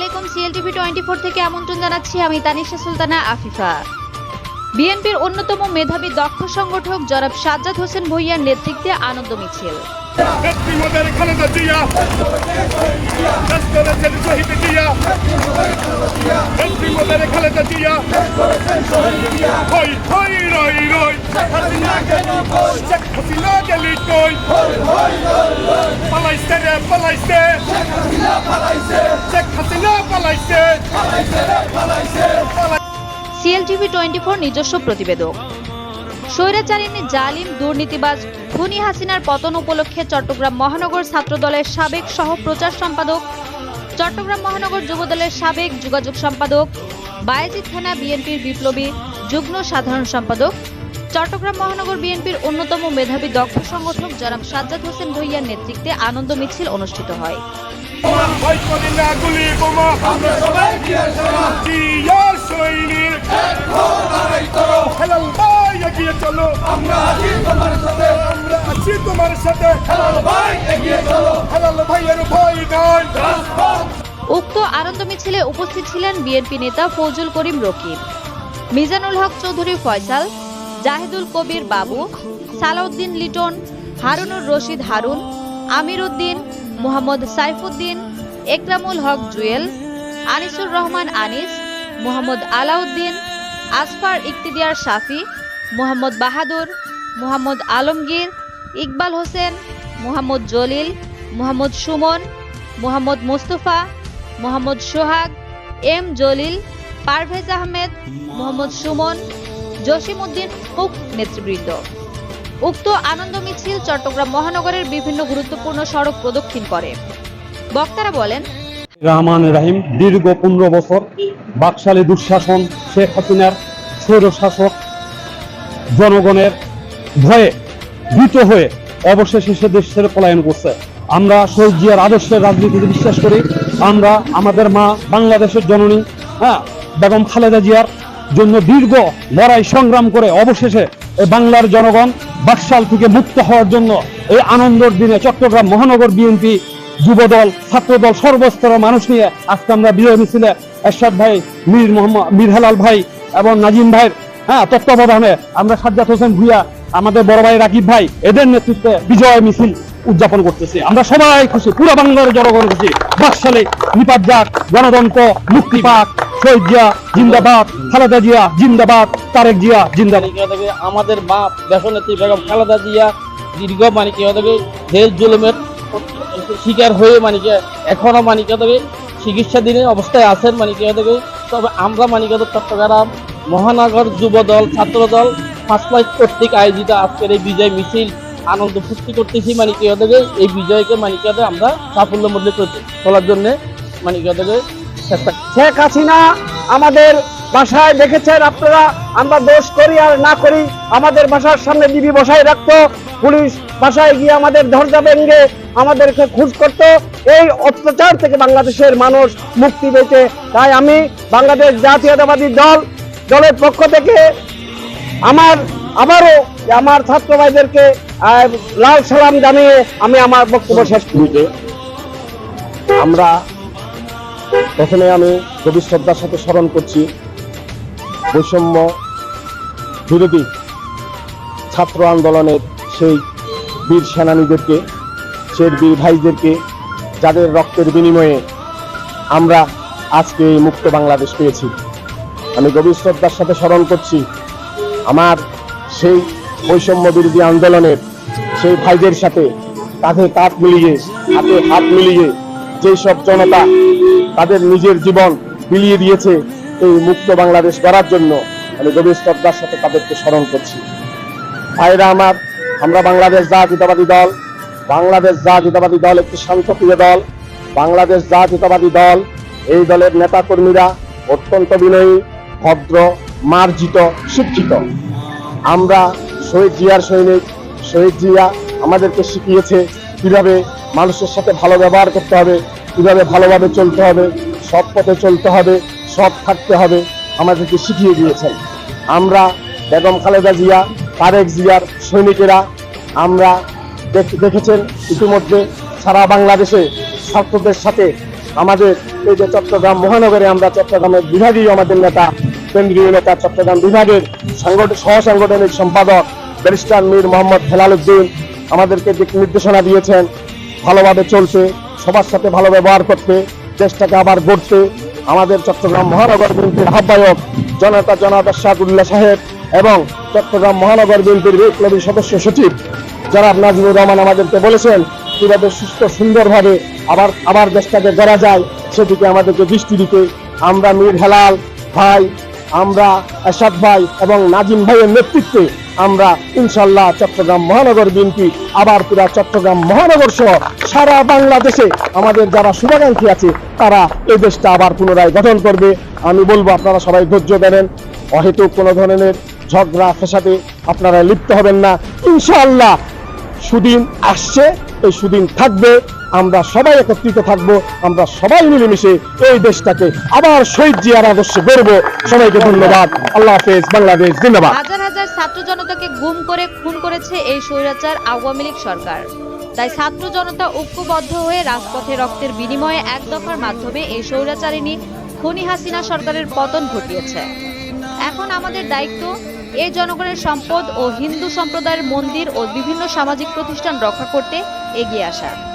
আলাইকুম CLTV twenty four থেকে আমন্ত্রণ জানাচ্ছি আমি তানিশা সুলতানা আফিফা। বিএনপির অন্যতম মেধাবী দক্ষ সংগঠক জরাব সাজ্জাদ হোসেন ভুইয়ার নেতৃত্বে আনন্দ মিছিল। মোদের খালেদা জিয়া। করেছেন শহীদ জিয়া। মোদের খালেদা জিয়া। হই হই, রই রই। শেখ হাসিনা গেলি কই? পালাইছে রে, পালাইছে। শেখ হাসিনা পালাইছে। সিএলটিভি টোয়েন্টি ফোর নিজস্ব প্রতিবেদক। স্বৈরাচারিণী জালিম দুর্নীতিবাজ খুনি হাসিনার পতন উপলক্ষে চট্টগ্রাম মহানগর ছাত্রদলের সাবেক সহ প্রচার সম্পাদক, চট্টগ্রাম মহানগর যুবদলের সাবেক যোগাযোগ সম্পাদক বায়েজিদ থানা বিএনপির বিপ্লবী যুগ্ম সাধারণ সম্পাদক, চট্টগ্রাম মহানগর বিএনপির অন্যতম মেধাবী দক্ষ সংগঠক জনাব সাজ্জাদ হোসেন ভুইয়ার নেতৃত্বে আনন্দ মিছিল অনুষ্ঠিত হয়। উক্ত আনন্দ মিছিলে উপস্থিত ছিলেন বিএনপি নেতা ফৌজুল করিম রকিব, মিজানুল হক চৌধুরী ফয়সাল, জাহিদুল কবির বাবু, সালাউদ্দিন লিটন, হারুনুর রশিদ হারুন আমির উদ্দিন মোহাম্মদ সাইফুদ্দিন, একরামুল হক জুয়েল, আনিসুর রহমান আনিস, মোহাম্মদ আলাউদ্দিন, আসফার ইকতিদিয়ার শাফি, মোহাম্মদ বাহাদুর, মোহাম্মদ আলমগীর ইকবাল হোসেন, মোহাম্মদ জলিল, মোহাম্মদ সুমন, মোহাম্মদ মুস্তফা, মোহাম্মদ সোহাগ, এম জলিল, পারভেজ আহমেদ, মোহাম্মদ সুমন, জসিমউদ্দিন উক নেতৃবৃন্দ। উক্ত আনন্দ মিছিল চট্টগ্রাম মহানগরের বিভিন্ন গুরুত্বপূর্ণ সড়ক প্রদক্ষিণ করে। বক্তারা বলেন, রহমান রাহিম, দীর্ঘ পনেরো বছর বাকশালী দুঃশাসন শেখ হাসিনার স্বৈর শাসক জনগণের ভয়ে ভীত হয়ে অবশেষে সে দেশ ছেড়ে পলায়ন করছে। আমরা শহীদ জিয়ার আদর্শের রাজনীতিতে বিশ্বাস করি। আমরা আমাদের মা বাংলাদেশের জননী হ্যাঁ বেগম খালেদা জিয়ার জন্য দীর্ঘ লড়াই সংগ্রাম করে অবশেষে বাংলার জনগণ বাকশাল থেকে মুক্ত হওয়ার জন্য এই আনন্দর দিনে চট্টগ্রাম মহানগর বিএনপি যুবদল, ছাত্রদল, সর্বস্তরের মানুষ নিয়ে আজকে আমরা বিজয় মিছিলে এরশাদ ভাই, মীর মোহাম্মদ, মীর হেলাল ভাই এবং নাজিম ভাইয়ের হ্যাঁ তত্ত্বাবধানে আমরা সাজ্জাদ হোসেন ভুইয়া আমাদের বড় ভাই রাকিব ভাই, এদের নেতৃত্বে বিজয় মিছিল উদযাপন করতেছে। আমরা সবাই খুশি, পুরো বাংলার জনগণ খুশি। বাকশালে, নিপাত যাক গণতন্ত্র, মুক্তি পাক, শহীদ জিয়া, জিন্দাবাদ, খালেদা জিয়া, জিন্দাবাদ, তারেক জিয়া, জিন্দাবাদ। আমাদের মা দেশনেত্রী বেগম খালেদা জিয়া, দীর্ঘ হয়ে থাকে দেশ জুলুমের শিকার হয়ে মানিকে, এখনও মানিক হয়ে থাকে চিকিৎসাধীন অবস্থায় আছেন হয়ে থাকে তবে আমরা মানিক হয়ে চট্টগ্রাম মহানগর যুব দল, ছাত্র দল ফার্স্ট প্রাইজ কর্তৃক আয়োজিত আজকের এই বিজয় মিছিল আনন্দ ফুর্তি করতেছি মানিক থাকে এই বিজয়কে মানিক হয়ে আমরা সাফল্য মধ্যে তোলার জন্য মানিক থাকে চেষ্টা শেখ হাসিনা আমাদের বাসায় দেখেছেন আপনারা, আমরা দোষ করি আর না করি, আমাদের বাসার সামনে ডিবি বসায় রাখতো, পুলিশ বাসায় গিয়ে আমাদের দরজা ভেঙে আমাদেরকে খুঁজ করতো। এই অত্যাচার থেকে বাংলাদেশের মানুষ মুক্তি পেয়েছে। তাই আমি বাংলাদেশ জাতীয়তাবাদী দল, দলের পক্ষ থেকে আমার, আবারও আমার ছাত্র ভাইদেরকে লাল সালাম জানিয়ে আমি আমার বক্তব্য শেষ করি। আমরা প্রথমে আমি গভীর শ্রদ্ধার সাথে স্মরণ করছি, বৈষম্য বিরোধী ছাত্র আন্দোলনের সেই বীর সেনানীদেরকে সেই বীর ভাইদেরকে, যাদের রক্তের বিনিময়ে আমরা আজকে এই মুক্ত বাংলাদেশ পেয়েছি। আমি গভীর শ্রদ্ধার সাথে স্মরণ করছি আমার সেই বৈষম্য বিরোধী আন্দোলনের সেই ভাইদের সাথে কাঁধে কাঁধ মিলিয়ে, হাতে হাত মিলিয়ে যেই সব জনতা তাদের নিজের জীবন বিলিয়ে দিয়েছে, এই মুক্ত বাংলাদেশ গড়ার জন্য আমি গভীর শ্রদ্ধার সাথে তাদেরকে স্মরণ করছি। ভাইরা আমার, আমরা বাংলাদেশ জাতীয়তাবাদী দল, বাংলাদেশ জাতীয়তাবাদী দল একটি শান্তপ্রিয় দল, বাংলাদেশ জাতীয়তাবাদী দল, এই দলের নেতাকর্মীরা অত্যন্ত বিনয়ী, ভদ্র মার্জিত, শিক্ষিত। আমরা শহীদ জিয়ার সৈনিক, শহীদ জিয়া আমাদেরকে শিখিয়েছে কীভাবে মানুষের সাথে ভালো ব্যবহার করতে হবে, কীভাবে ভালোভাবে চলতে হবে, সৎ পথে চলতে হবে, সৎ থাকতে হবে, আমাদেরকে শিখিয়ে দিয়েছেন। আমরা বেগম খালেদা জিয়া, তারেক জিয়ার সৈনিকেরা, আমরা দেখ- দেখেছেন ইতিমধ্যে সারা বাংলাদেশে ছাত্রদের সাথে আমাদের এই যে চট্টগ্রাম মহানগরে আমরা চট্টগ্রামের বিভাগীয় আমাদের নেতা, কেন্দ্রীয় নেতা, চট্টগ্রাম বিভাগের সাংগঠনিক সহ সাংগঠনিক সম্পাদক ব্যারিস্টার মীর মোহাম্মদ হেলাল উদ্দিন আমাদেরকে দিক নির্দেশনা দিয়েছেন, ভালোভাবে চলতে সবার সাথে ভালো ব্যবহার করতে, দেশটাকে আবার গড়তে। আমাদের চট্টগ্রাম মহানগর বিএনপির আহ্বায়ক জনতা জনাব শাহুল্লাহ সাহেব এবং চট্টগ্রাম মহানগর বিএনপির বিপ্লবী সদস্য সচিব জনাব নাজিমুর রহমান আমাদেরকে বলেছেন কীভাবে সুস্থ, সুন্দরভাবে আবার আবার দেশটাকে গড়া যায়, সেদিকে আমাদেরকে দৃষ্টি দিতে। আমরা মীর হেলাল ভাই, আমরা এসাদ ভাই এবং নাজিম ভাইয়ের নেতৃত্বে আমরা ইনশাল্লাহ চট্টগ্রাম মহানগর বিএনপি, আবার পুরা চট্টগ্রাম মহানগর সহ সারা বাংলাদেশে আমাদের যারা শুভাকাঙ্ক্ষী আছে, তারা এই দেশটা আবার পুনরায় গঠন করবে। আমি বলব, আপনারা সবাই ধৈর্য দেবেন অহেতুক কোনো ধরনের ঝগড়া ফেসাতে আপনারা লিপ্ত হবেন না। ইনশাআল্লাহ সুদিন আসছে। এই সুদিন থাকবে, আমরা সবাই একত্রিত থাকব, আমরা সবাই মিলেমিশে এই দেশটাকে আবার শহীদ জিয়ার আদর্শে গড়ব। সবাইকে ধন্যবাদ। আল্লাহ হাফেজ, বাংলাদেশ, জিন্দাবাদ। হাজার হাজার ছাত্র জনতাকে গুম করে, খুন করেছে এই স্বৈরাচার আওয়ামী লীগ সরকার। তাই ছাত্র জনতা ঐক্যবদ্ধ হয়ে রাজপথে রক্তের বিনিময়ে এক দফার মাধ্যমে এই স্বৈরাচারিণী খনি হাসিনা সরকারের পতন ঘটিয়েছে। এখন আমাদের দায়িত্ব এই জনগণের সম্পদ ও হিন্দু সম্প্রদায়ের মন্দির ও বিভিন্ন সামাজিক প্রতিষ্ঠান রক্ষা করতে এগিয়ে আসা